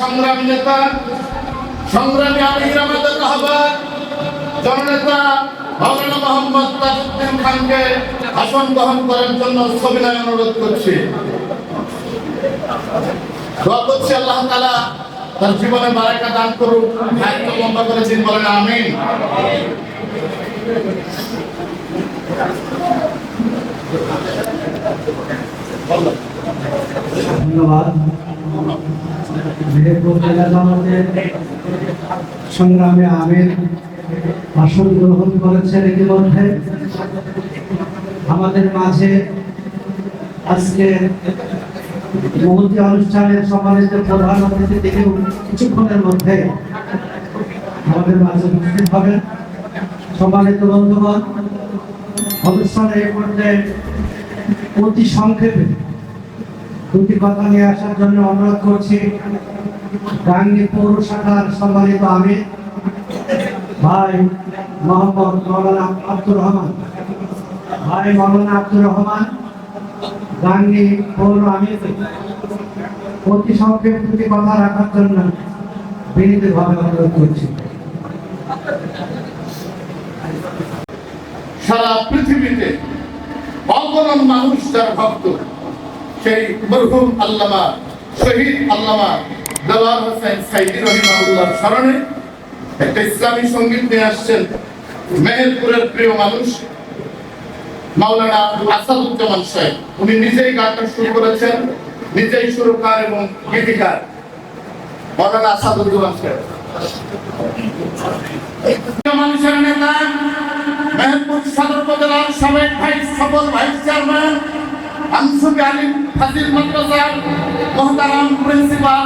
সংগ্রামী নেতা, সংগ্রামী আমির আমাদের খানকে আসন গ্রহণ করার জন্য সবিনয় অনুরোধ করছি। আল্লাহ তাআলা তার জীবনে বারাকা দান করুক দায়িত্ব লম্বা করে দিন বলেন আমিন। সংগ্রামে আমির আসন গ্রহণ করেছেন ইতিমধ্যে। আমাদের মাঝে আজকে মহতি অনুষ্ঠানের সম্মানিত প্রধান অতিথি থেকে কিছুক্ষণের মধ্যে আমাদের মাঝে উপস্থিত হবেন। সম্মানিত বন্ধুগণ অনুষ্ঠানের এই পর্যায়ে অতি সংক্ষেপে দুটি কথা নিয়ে আসার জন্য অনুরোধ করছি। গাঙ্গি পৌর শাখার সম্মানিত আমি ভাই মোহাম্মদ মৌলানা আব্দুর রহমান। ভাই মৌলানা আব্দুর রহমান গাঙ্গি পৌর আমি অতি সংক্ষেপ দুটি কথা রাখার জন্য বিনীতভাবে অনুরোধ করছি। সারা পৃথিবীতে অগণন মানুষ যার ভক্ত। সেই মরহুম আল্লামা, শহীদ আল্লামা দেওয়ার হোসেন সাইদি রহিমাউল্লাহ স্মরণে একটা ইসলামী সংগীত নিয়ে আসছেন মেহেরপুরের প্রিয় মানুষ মাওলানা আসাদুজ্জামান সাহেব। উনি নিজেই গানটা শুরু করেছেন, নিজেই সুরকার এবং গীতিকার। মাওলানা আসাদুজ্জামান সাহেব। মানুষের নেতা, মেহেরপুর সদর উপজেলার সাবেক ভাইস সফল ভাইস চেয়ারম্যান আনসুক আলী ফাজিল মাদ্রাসার মহতারাম প্রিন্সিপাল